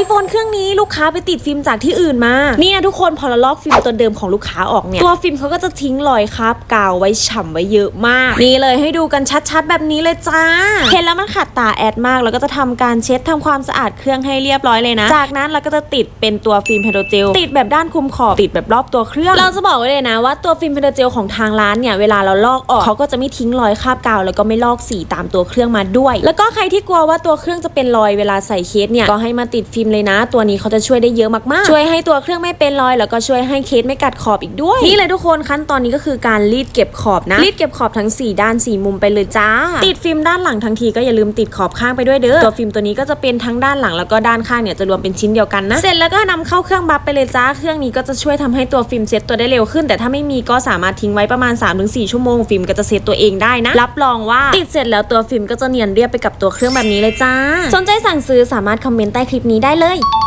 iPhone เครื่องนี้ลูกค้าไปติดฟิล์มจากที่อื่นมานี่นะทุกคนพอเราลอกฟิล์มตัวเดิมของลูกค้าออกเนี่ย ตัวฟิล์มเขาก็จะทิ้งรอยคราบกาวไว้ฉ่ำไว้เยอะมาก นี่เลยให้ดูกันชัดๆ แบบนี้เลยจ้า เห็นแล้วมันขัดตาแอดมาก แล้วก็จะทำการเช็ดทำความสะอาดเครื่องให้เรียบร้อยเลยนะ จากนั้นเราก็จะติดเป็นตัวฟิล์มไฮโดรเจล ติดแบบด้านคุมขอบ ติดแบบรอบตัวเครื่อง เราจะบอกไว้เลยนะว่าตัวฟิล์มไฮโดรเจลของทางร้านเนี่ยเวลาเราลอกออกเขาก็จะไม่ทิ้งรอยคราบกาว แล้วก็ไม่ลอกสีตามตัวเครื่องมาด้วย แล้วก็ใครที่กลัวว่าตัวเครื่องจะเป็นรอยเวลาใส่เคสเนี่ยก็ให้มาติดฟิล์มเลยนะ ตัวนี้เขาจะช่วยได้เยอะมากๆ ช่วยให้ตัวเครื่องไม่เป็นรอย แล้วก็ช่วยให้เคสไม่กัดขอบอีกด้วย นี่เลยทุกคนขั้นตอนนี้ก็คือการรีดเก็บขอบนะรีดเก็บขอบทั้ง 4 ด้าน 4 มุมไปเลยจ้า ติดฟิล์มด้านหลังทั้งทีก็อย่าลืมติดขอบข้างไปด้วยเด้อตัวฟิล์มตัวนี้ก็จะเป็นทั้งด้านหลังแล้วก็ด้านข้างเนี่ยจะรวมเป็นชิ้นเดียวกันนะเสร็จแล้วก็นำเข้าเครื่องบัฟไปเลยจ้าเครื่องนี้ก็จะช่วยทำให้ตัวฟิล์มเซ็ตตัวได้เร็วขึ้น แต่ถ้าไม่มีก็สามารถทิ้งไว้ประมาณ 3-4 ชั่วโมงฟิล์มก็จะเซ็ตตัวเองได้นะ รับรองว่าติดเสร็จแล้วตัวฟิล์มก็จะเนียนเรียบไปกับตัวเครื่องแบบนี้เลยจ้า สนใจสั่งซื้อสามารถคอมเมนต์ใต้คลิปนี้ได้เลย